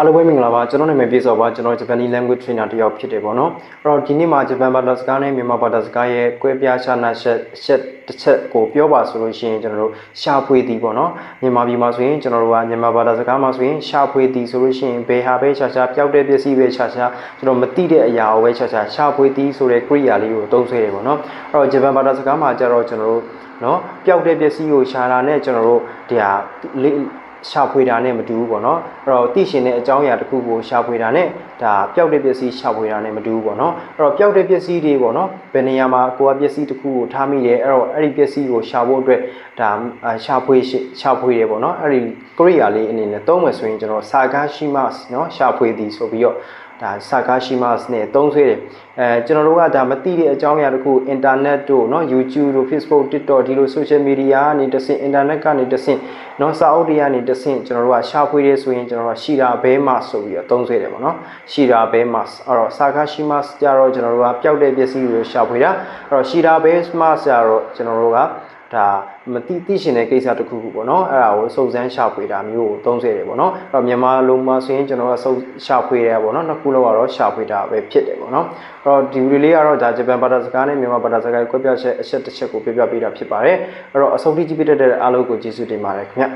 အားလုံးပဲမင်္ဂလာပါကျွန်တော်နာမည်ပြေစောပါကျွန်တော် Japanese language trainer တယောက်ဖြစ်တယ်ပေါ့နော်အဲ့တော့ဒီနေ့မှာ Japan ဘာသာစကားနဲ့မြန်မာဘာသာစကားရဲ့ကွဲပြားခြားနားချက်ချက်တစ်ချက်ကိုပြောပါဆိုလို့ရှိရင်ကျွန်တော်တို့ရှာဖွေသည်ပေါ့နော်မြန်မာပြည်မှာဆိုရင်ကျွန်တော်တို့ကမြန်မာဘာသာစကားမှာဆိုရင်ရှာဖွေသည်ဆိုလို့ရှိရင်ဘယ်ဟာပဲခြားခြားပျောက်တဲ့ပစ္စည်းပဲခြားခြားကျွန်တော်မသိတဲ့အရာကိုပဲခြားခြားရှာဖွေသည်ဆိုတဲ့ query လေးကိုသုံးဆွဲတယ်ပေါ့နော်အဲ့တော့ Japan ဘာသာစကားမှာကျတော့ကျွန်တော်တို့နော်ပျောက်တဲ့ပစ္စည်းကိုရှာတာနဲ့ကျွန်တော်တို့ဒီဟာလေး ရှာဖွေတာနဲ့မတူဘူးပေါ့နော်အဲ့တော့သိရှင်တဲ့အကြောင်းအရာတစ်ခုကိုရှာဖွေတာနဲ့ဒါပျောက်တဲ့ပစ္စည်းရှာဖွေတာနဲ့မတူဘူးပေါ့နော်အဲ့တော့ပျောက်တဲ့ပစ္စည်းတွေပေါ့နော်ဘယ်နေရာမှာကိုကပစ္စည်းတစ်ခုကိုထားမိတယ်အဲ့တော့အဲ့ဒီပစ္စည်းကိုရှာဖို့အတွက်ဒါရှာဖွေရှာဖွေတယ်ပေါ့နော်အဲ့ဒီကိုရီးယားလေးအနေနဲ့သုံးမယ်ဆိုရင်ကျွန်တော်စာကားရှိမတ်နော်ရှာဖွေသည်ဆိုပြီးတော့ ဒါစာကားရှိမတ်နဲ့သုံးဆွဲတယ်အဲကျွန်တော်တို့ကဒါမသိတဲ့အကြောင်းအရာတစ်ခုအင်တာနက်တို့เนาะ YouTube တို့ Facebook TikTok ဒီလို social media ကနေတစ်ဆင့် internet ကနေတစ်ဆင့်เนาะစာအုပ်တွေကနေတစ်ဆင့်ကျွန်တော်တို့ကရှာဖွေရဲဆိုရင်ကျွန်တော်တို့ရှိတာဘဲမဆိုပြီးတော့သုံးဆွဲတယ်ပေါ့နော်ရှိတာဘဲမအဲ့တော့စာကားရှိမတ်ကြတော့ကျွန်တော်တို့ကပျောက်တဲ့ပစ္စည်းတွေကိုရှာဖွေတာအဲ့တော့ရှိတာဘဲမကြတော့ကျွန်တော်တို့က ဒါမတိသိရှင်တဲ့ကိစ္စတစ်ခုခုပေါ့နော်အဲ့ဒါကိုစုံစမ်းရှာဖွေတာမျိုးကိုသုံးဆွဲတယ်ပေါ့နော်အဲ့တော့မြန်မာလုံးမှာဆိုရင်ကျွန်တော်ကစုံရှာဖွေရပေါ့နော်နှစ်ခုလောက်ကတော့ရှာဖွေတာပဲဖြစ်တယ်ပေါ့နော်အဲ့တော့ဒီဗီဒီယိုလေးကတော့ဒါဂျပန်ဘာသာစကားနဲ့မြန်မာဘာသာစကားကိုကွဲပြားချက်အချက်တစ်ချက်ကိုပြပြပေးတာဖြစ်ပါတယ်အဲ့တော့အဆုံးထိကြည့်ပြတဲ့အားလုံးကိုကျေးဇူးတင်ပါတယ်ခင်ဗျ